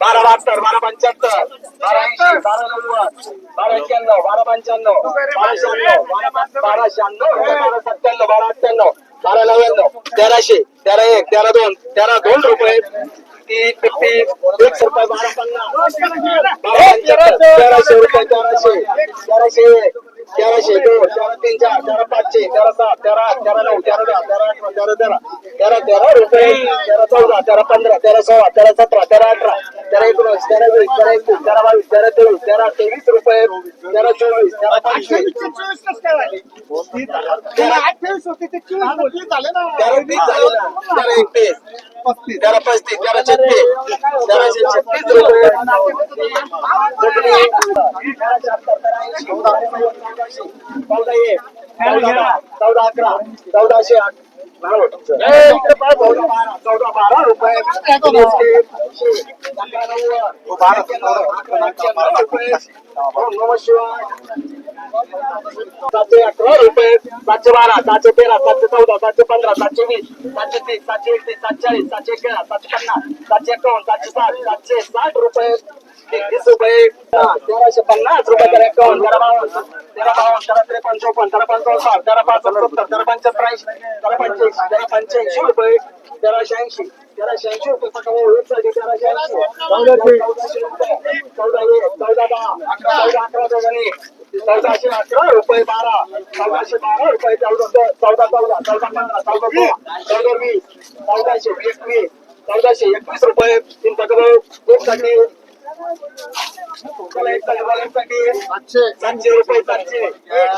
बारा बहात्तर बारा पंच्याहत्तर बारा ऐंशी बारा नव्वद बारा एक्क्याण्णव बारा पंच्याण्णव बारा शहाण्णव बारा शहाण्णव बारा सत्त्याण्णव बारा अठ्ठ्याण्णव बारा नव्याण्णव तेराशे तेरा एक तेरा दोन तेरा दोन रुपये तीन रुपये बारा पन्नास. बारा पंच्याहत्तर तेराशे रुपये तेराशे तेराशे एक तेराशे दोन तेरा तीन चार तेरा पाचशे तेरा सात तेरा आठ तेरा नऊ तेरा दहा तेरा तेरा तेरा. तेरा तेरा रुपये तेरा चौदा तेरा पंधरा तेरा सोळा तेरा सतरा तेरा अठरा तेरा एकोणीस तेरा वीस तेरा एकवीस तेरा बावीस तेरा तेवीस तेरा तेवीस रुपये तेरा चोवीस तेरा पंचवीस. तेरा अठ्ठावीस होते ते चोवीस झाले ना. तेरा ना. तेरा पस्तीस. तेरा छत्तीस. तेरा छत्तीस रुपये. तेरा शहात्तर, तेरा ऐंशी, चौदा एक. चौदा दहा, चौदा अकरा चौदाशे आठ. चौदा बारा चौदा बारा रुपये अकरा नव्वद बारा अकरा एक्क्याण्णव रुपये ओम नमः शिवाय सातशे अकरा रुपये सातशे बारा सातशे तेरा सातशे चौदा सातशे पंधरा सातशे वीस सातशे तीस सातशे एकतीस सातशे चाळीस सातशे एक्केचाळीस सातशे पन्नास सातशे एकावन्न सातशे साठ सातशे साठ रुपये एकतीस रुपये तेराशे पन्नास रुपये तेरा एकावन्न तेरा बावन्न तेरा बावन्न तेरा त्रेपन्न चौपन्न तेरा पंचावन्न साठ तेरा पासष्ट सत्तर तेरा पंच्याहत्तर तेरा पंच्याऐंशी तेरा पंच्याऐंशी रुपये तेराशे ऐंशी तेराशे ऐंशी रुपये तेराशे ऐंशी. चौदाशे रुपये. चौदा एक चौदा दहा अकरा चौदा अकरा चौदाने चौदाशे अकरा रुपये बारा. चौदाशे बारा रुपये चौदा चौदा चौदा चौदा पंधरा चौदा सोळा चौदा वीस. चौदाशे एकवीस. चौदाशे एकवीस रुपये. तुमच्याकडे एकसाठी एक साठी सातशे रुपये सातशे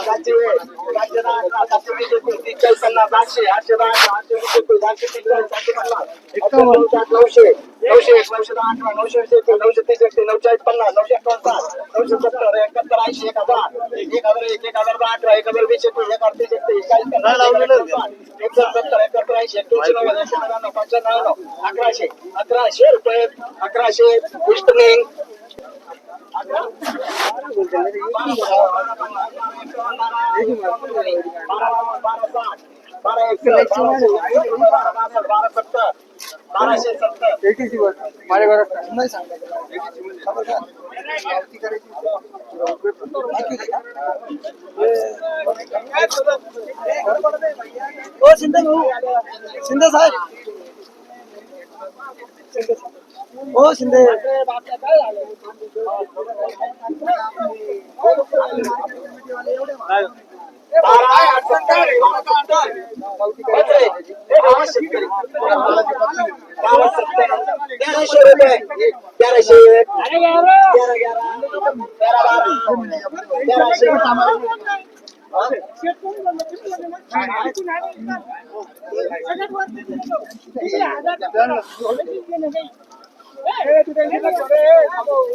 सातशे पन्नास आठशे आठशे दहा आठशे रुपये सातशे पन्नास नऊशे नऊशे एक नऊशे दहा अकरा नऊशे एकवीस नऊशे तीस एकतीस नऊशे पन्नास नऊशे एकावन्न साठ नऊशे सत्तर एकाहत्तर ऐंशी एक हजार एक हजार एक एक हजार अकरा एक हजार वीस एकवीस एक हजार तीस एकतीस चाळीस पन्नास एक सत्तर एकाहत्तर ऐंशी एक्क्याऐंशी नव्वद एकशे नव्याण्णव पंच्याण्णव अकराशे अकराशे रुपये अकराशे इस्टनिंग बाराशे सत्तर माझ्या घरात नाही सांगायचं हो शिंदे भाऊ. शिंदे साहेब. हो शिंदे. तेराशे रुपये तेराशे एक तेरा ग्यारा तेरा बारा तेराशे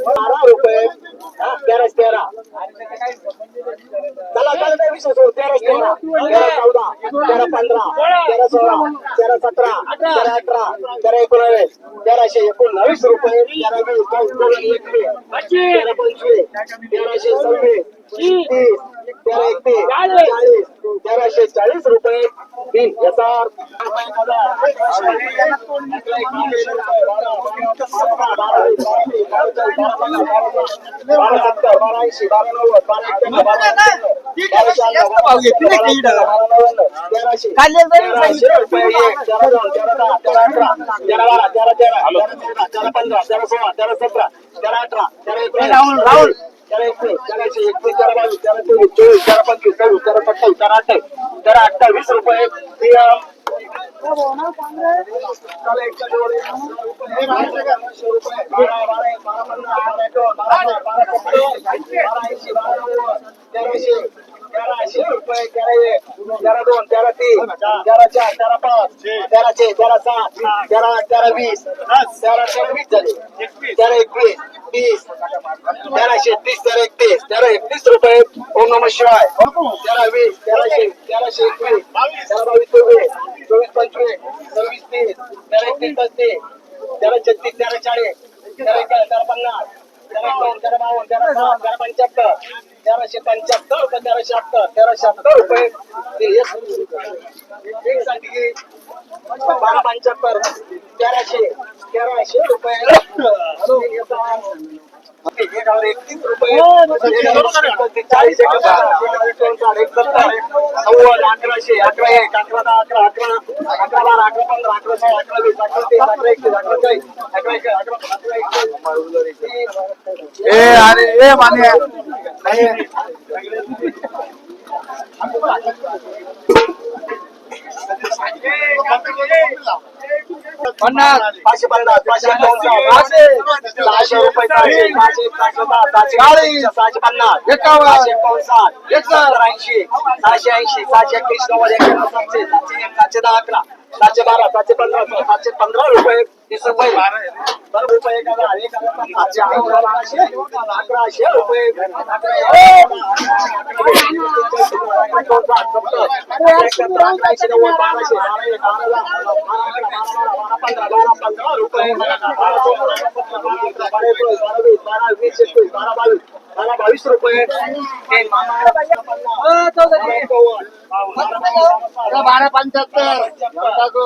बारा रुपये तेरा चला चला विषय सोड तेरा तेरा चौदा तेरा पंधरा तेरा सोळा तेरा सतरा तेरा अठरा तेरा एकोणावीस तेराशे एकोणवीस रुपये तेरा वीस चौदा एकवीस तेरा पंचवीस तेराशे सव्वीस तीस तेरा एकतीस चाळीस. तेराशे चाळीस रुपये तीन याचा अर्थ रुपये बारा सत्तर बारा ऐंशी बारा नव्वद बारा तेरा पंधरा तेरा सोळा तेरा सतरा तेरा अठरा तेरा एकोणीस राहुल. तेरा एकवीस तेराशे एकवीस तेरा बावीस चोवीस पंचवीस सव्वीस सत्तावीस अठ्ठावीस अठ्ठावीस रुपये रुपये बारा बारा एक, बारा पंधरा बारा एकोण, बारा चार, बारा सत्तावीस, बारा ऐंशी बारा नव्वद तेराशे तेराशे रुपये तेरा एक तेरा दोन तेरा तीन तेरा चार तेरा पाच तेरा छे तेरा सात तेरा आठ तेरा वीस तेरा तेरा वीस झाले. तेरा एकवीस तीस तेराशे तीस तेरा एकतीस तेरा एकतीस रुपये. ओम नम शिवाय. तेरा वीस तेराशे तेराशे एकवीस तेरा बावीस चोवीस चोवीस पंचवीस सव्वीस तीस तेरा एकतीस पस्तीस तेरा छत्तीस तेरा चाळीस तेरा तेरा पन्नास तेरा एकावन्न तेरा बावन्न तेरा साठ तेरा पंच्याहत्तर तेराशे पंच्याहत्तर रुपये तेराशे अठ्तर तेराशे अठ्तर रुपये. ते एक एक साठी बारा पंच्याहत्तर तेराशे तेराशे रुपये. एक हजार एकतीस रुपये. चाळीस एक सव्वद अकराशे अकरा एक अकरा दहा अकरा अकरा अकरा बारा अकरा पंधरा अकरा सोळा अकरा वीस अकरा तीस अकरा एकतीस अकरा चाळीस अकरा एक अकरा अकरा एकतीस ए अरे ए मान्य पन्नास. पाचशे पन्नास. पाचशे सहाशे रुपये सहाशे पन्नास. एकावन्न. ऐंशी सहाशे ऐंशी. सहाशे एकवीस नव्वद. एक्याण्णव सातशे. सातशे दहा अकरा. सातशे बारा सातशे पंधरा सातशे पंधरा रुपये तीस रुपये बरं रुपये एक हजार एक हजार सातशे अकराशे अकराशे रुपये अकरा एकोणसाठ सत्तर एकाहत्तर अकराशे नव्वद बाराशे बारा एक बारा दहा, बारा अकरा बारा बारा बारा पंधरा बारा पंधरा रुपये बारा दोन बारा सतरा बारा अठरा बारा एकोणीस बारा वीस बारा वीस एकवीस बारा बावीस बारा बावीस रुपये. बारा पंच्याहत्तर.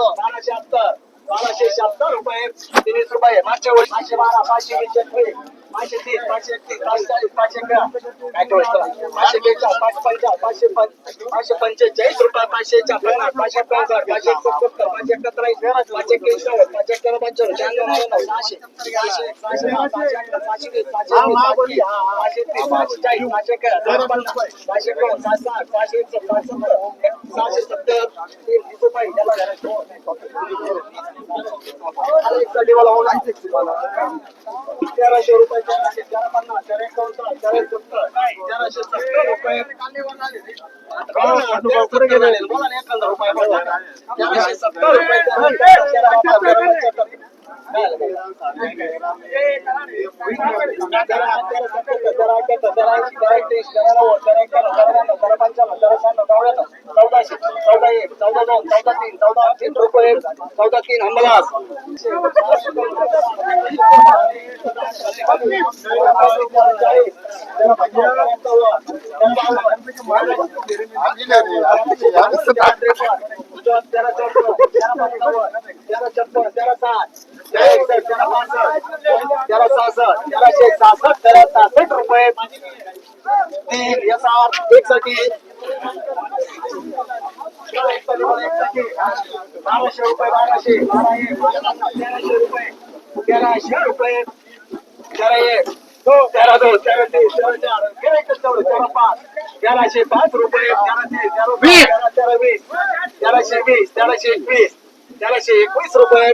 बाराशे शहात्तर बाराशे शहात्तर रुपये. तीस रुपये. मागच्या वेळी पाचशे बारा पाचशे वीस पाचशे तीस पाचशे एकतीस पाचशे चाळीस पाचशे अकरा. पाचशे बेचाळीस पाचशे पंचाळीस पाचशे पाचशे पंचेचाळीस रुपये पाचशे पन्नास पाचशे पंचाळीस पाचशे एकोणसत्तर पाचशे एकाहत्तर पाचशे एक्क्याऐंशी पाचशे एक्क्याण्णव पंच्याण्णव शहाण्णव नव्याण्णव सहाशे सहाशे सहाशे दहा, अकरा सहाशे वीस तीस पाचशे चाळीस पाचशे अकरा सहाशे पन्नास पाचशे एकावन्न सहाशे सहाशे एकसष्ट सत्तर सहाशे सत्तर तीन रुपये. तेराशे रुपये. सत्तर रुपये चौदाशे चौदा एक चौदा तीन चौदा तीन रुपये चौदा तीन अंबलास तेरा चौदा तेरा तेरा तेरा तेरा तेराशे सहासष्ट तेरा सहासष्ट रुपये तीन बाराशे. रुपये बाराशे तेराशे रुपये. तेराशे रुपये. एक तेरा दोन तेरा तीन तेरा पाच. तेराशे पाच रुपये तेरा तीन तेरा वीस. तेरा तेरा वीस. तेराशे वीस तेराशे एकवीस तेराशे एकवीस रुपये.